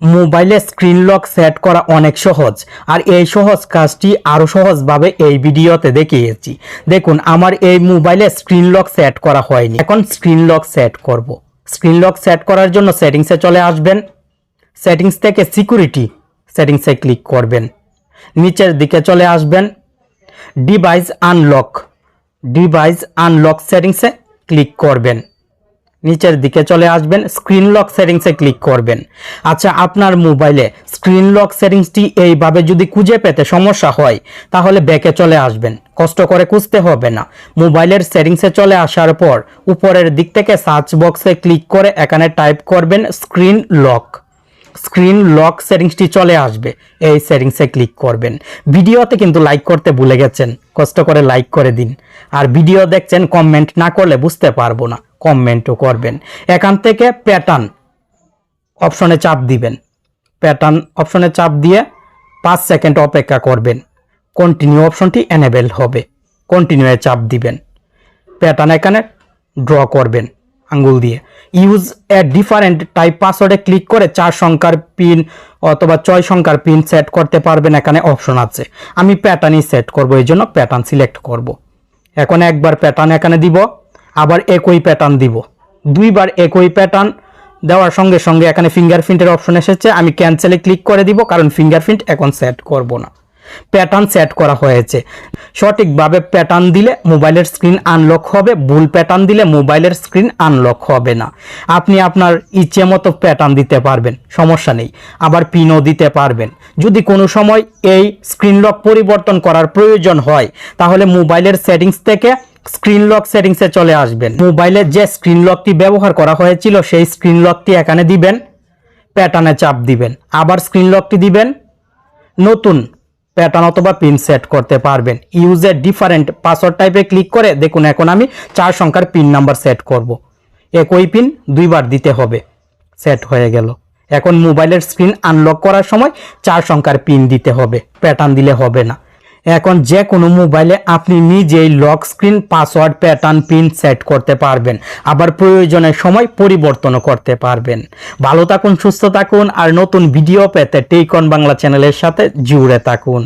মোবাইলে screen lock set করা অনেক সহজ। আর এই সহজ কাজটি আরও সহজভাবে এই ভিডিওতে দেখিয়েছি। দেখুন, আমার এই মোবাইলে স্ক্রিন লক সেট করা হয়নি। এখন স্ক্রিন লক সেট করব। স্ক্রিন লক সেট করার জন্য সেটিংসে চলে আসবেন। সেটিংস থেকে সিকিউরিটি সেটিংসে ক্লিক করবেন। নিচের দিকে চলে আসবেন। Device unlock. ডিভাইস আনলক সেটিংসে ক্লিক করবেন। নিচের দিকে চলে আসবেন স্ক্রিন লক সেটিংসে ক্লিক করবেন। আচ্ছা আপনার মোবাইলে স্ক্রিন লক সেটিংসটি এইভাবে যদি খুঁজে পেতে সমস্যা হয়, তাহলে ব্যাকে চলে আসবেন। কষ্ট করে খুঁজতে হবে না। মোবাইলের সেটিংসে চলে আসার পর, উপরের দিক থেকে সার্চ বক্সে ক্লিক করে এখানে টাইপ করবেন স্ক্রিন লক স্ক্রিন লক সেটিংসটি চলে আসবে। এই সেটিংসে ক্লিক করবেন। ভিডিওতে কিন্তু লাইক করতে ভুলে গেছেন। কষ্ট করে লাইক করে দিন। আর ভিডিও দেখছেন কমেন্ট না করলে বুঝতে পারব না। কমেন্টও করবেন। এখান থেকে প্যাটার্ন অপশনে চাপ দিবেন। প্যাটার্ন অপশনে চাপ দিয়ে পাঁচ সেকেন্ড অপেক্ষা করবেন। কন্টিনিউ অপশনটি এনেবেল হবে। কন্টিনিউয়ে চাপ দিবেন। প্যাটার্ন এখানে ড্র করবেন আঙ্গুল দিয়ে। ইউজ এ ডিফারেন্ট টাইপ পাসওয়ার্ডে ক্লিক করে চার সংখ্যার পিন অথবা ছয় সংখ্যার পিন সেট করতে পারবেন এখানে অপশন আছে। আমি প্যাটার্নই সেট করব, এই জন্য প্যাটার্ন সিলেক্ট করব। এখন একবার প্যাটার্ন এখানে দিব। আবার একই প্যাটার্ন দিব। দুইবার একই প্যাটার্ন দেওয়ার সঙ্গে সঙ্গে এখানে ফিঙ্গারপ্রিন্টের অপশন এসেছে। আমি ক্যান্সেলে ক্লিক করে দিব, কারণ ফিঙ্গারপ্রিন্ট এখন সেট করব না। প্যাটার্ন সেট করা হয়েছে। সঠিকভাবে প্যাটার্ন দিলে মোবাইলের স্ক্রিন আনলক হবে, ভুল প্যাটার্ন দিলে মোবাইলের স্ক্রিন আনলক হবে না। আপনি আপনার ইচ্ছে মতো প্যাটার্ন দিতে পারবেন, সমস্যা নেই। আবার পিনও দিতে পারবেন। যদি কোনো সময় এই স্ক্রিন লক পরিবর্তন করার প্রয়োজন হয়, তাহলে মোবাইলের সেটিংস থেকে স্ক্রিন লক সেটিংসে চলে আসবেন। মোবাইলের যে স্ক্রিন লকটি ব্যবহার করা হয়েছিল, সেই স্ক্রিন লকটি এখানে দিবেন প্যাটার্নে চাপ দিবেন। আবার স্ক্রিন লকটি দিবেন, নতুন প্যাটার্ন অথবা পিন সেট করতে পারবেন। ইউজের ডিফারেন্ট পাসওয়ার্ড টাইপে ক্লিক করে দেখুন, এখন আমি চার সংখ্যার পিন নাম্বার সেট করব। একই পিন দুইবার দিতে হবে সেট হয়ে গেল। এখন মোবাইলের স্ক্রিন আনলক করার সময় চার সংখ্যার পিন দিতে হবে প্যাটার্ন দিলে হবে না। এখন যে কোনো মোবাইলে আপনি নিজেই lock screen, password pattern pin set করতে পারবেন। আবার প্রয়োজনের সময় পরিবর্তনও করতে পারবেন। ভালো থাকুন, সুস্থ থাকুন, আর নতুন ভিডিও পেতে টেইকন বাংলা চ্যানেলের সাথে জুড়ে থাকুন।